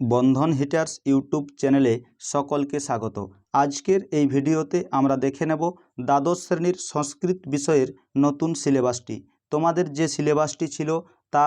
বন্ধন hitters YouTube চ্যানেলে সকলকে স্বাগত। আজকের এই ভিডিওতে আমরা দেখে নেব দ্বাদশ শ্রেণির সংস্কৃত বিষয়ের নতুন সিলেবাসটি। তোমাদের যে সিলেবাসটি ছিল তা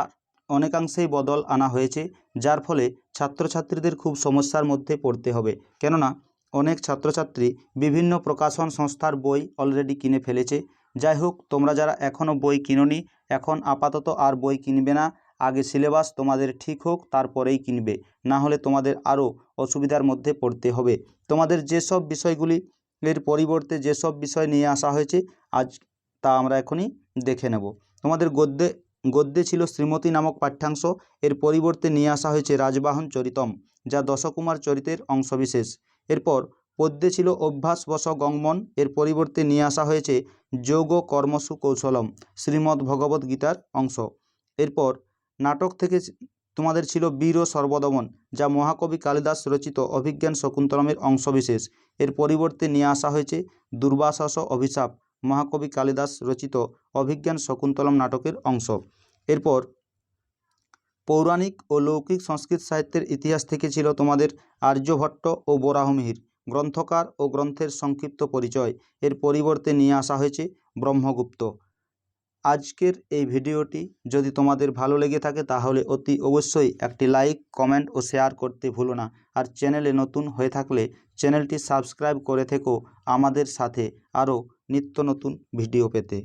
অনেকাংশেই বদল আনা হয়েছে, যার ফলে ছাত্রছাত্রীদের খুব সমস্যার মধ্যে পড়তে হবে। কেননা, অনেক ছাত্রছাত্রী বিভিন্ন প্রকাশন সংস্থার বই অলরেডি কিনে ফেলেছে। যাই হোক, তোমরা যারা এখনও বই কিনোনি, এখন আপাতত আর বই কিনবে না। আগে সিলেবাস তোমাদের ঠিক হোক, তারপরেই কিনবে। না হলে তোমাদের আরও অসুবিধার মধ্যে পড়তে হবে। তোমাদের যেসব বিষয়গুলি এর পরিবর্তে যেসব বিষয় নিয়ে আসা হয়েছে, আজ তা আমরা এখনই দেখে নেব। তোমাদের গদ্যে গদ্যে ছিল শ্রীমতী নামক পাঠ্যাংশ। এর পরিবর্তে নিয়ে আসা হয়েছে রাজবাহন চরিতম, যা দশকুমার চরিতের অংশবিশেষ। এরপর পদ্যে ছিল অভ্যাস বস গঙ্গমন। এর পরিবর্তে নিয়ে আসা হয়েছে যোগ কর্মসু কৌশলম, শ্রীমদ্ ভগবদ্ গীতার অংশ। এরপর নাটক থেকে তোমাদের ছিল বীর ও সর্বদমন, যা মহাকবি কালিদাস রচিত অভিজ্ঞান শকুন্তলমের অংশবিশেষ। এর পরিবর্তে নিয়ে আসা হয়েছে দুর্বাসস অভিশাপ, মহাকবি কালিদাস রচিত অভিজ্ঞান শকুন্তলম নাটকের অংশ। এরপর পৌরাণিক ও লৌকিক সংস্কৃত সাহিত্যের ইতিহাস থেকে ছিল তোমাদের আর্যভট্ট ও বরাহমিহির, গ্রন্থকার ও গ্রন্থের সংক্ষিপ্ত পরিচয়। এর পরিবর্তে নিয়ে আসা হয়েছে ব্রহ্মগুপ্ত। আজকের এই ভিডিওটি যদি তোমাদের ভালো লেগে থাকে তাহলে অতি অবশ্যই একটি লাইক, কমেন্ট ও শেয়ার করতে ভুলো না। আর চ্যানেলে নতুন হয়ে থাকলে চ্যানেলটি সাবস্ক্রাইব করে থেকো আমাদের সাথে আরও নিত্য নতুন ভিডিও পেতে।